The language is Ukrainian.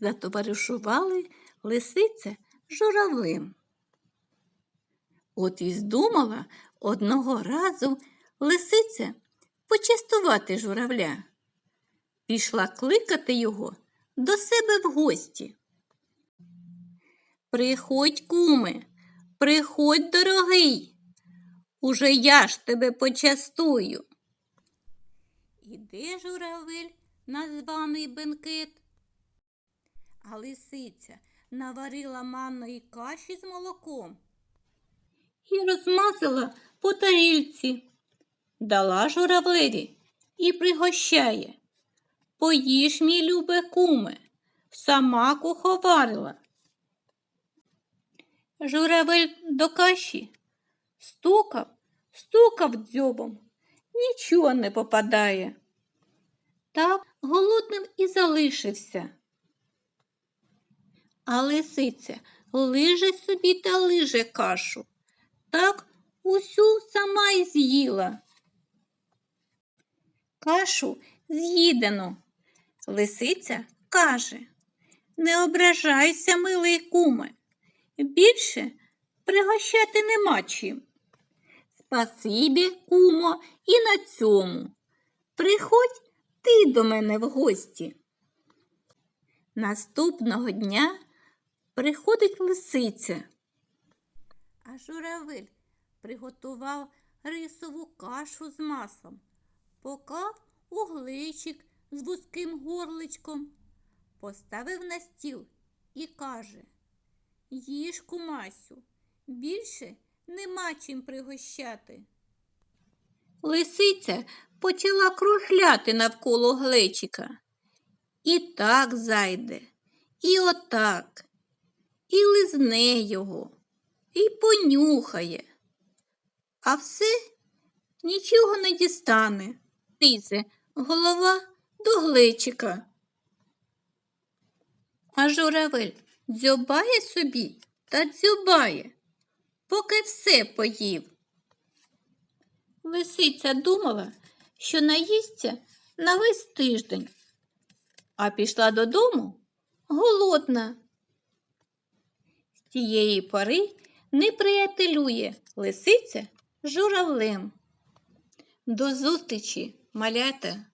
затоваришували лисиця з журавлем. От і здумала одного разу лисиця почастувати журавля. Пішла кликати його до себе в гості. Приходь, куме, приходь, дорогий. Уже я ж тебе почастую. Іде журавель на званий бенкет. А лисиця наварила манної каші з молоком і розмазала по тарільці. Дала журавлеві і пригощає. Поїж, мій любе куме, сама куховарила. Журавель до каші стукав, стукав дзьобом, нічого не попадає. Так голодним і залишився. А лисиця лиже собі та лиже кашу. Так усю сама й з'їла. Кашу з'їдено. Лисиця каже Не ображайся, милий куме. Більше пригощати нема чим. Спасибі, кумо, і на цьому. Приходь ти до мене в гості. Наступного дня приходить лисиця. А журавель приготував рисову кашу з маслом, поклав у гличик з вузьким горличком, поставив на стіл і каже Їж, кумасю, більше нема чим пригощати. Лисиця почала кружляти навколо глечика. І так зайде, і отак, і лизне його, і понюхає. А все нічого не дістане. Лізе голова до глечика. А журавель дзьобає собі та дзьобає, поки все поїв. Лисиця думала, що наїсться на весь тиждень, а пішла додому голодна. Тієї пори не приятелює лисиця журавлем. До зустрічі, малята!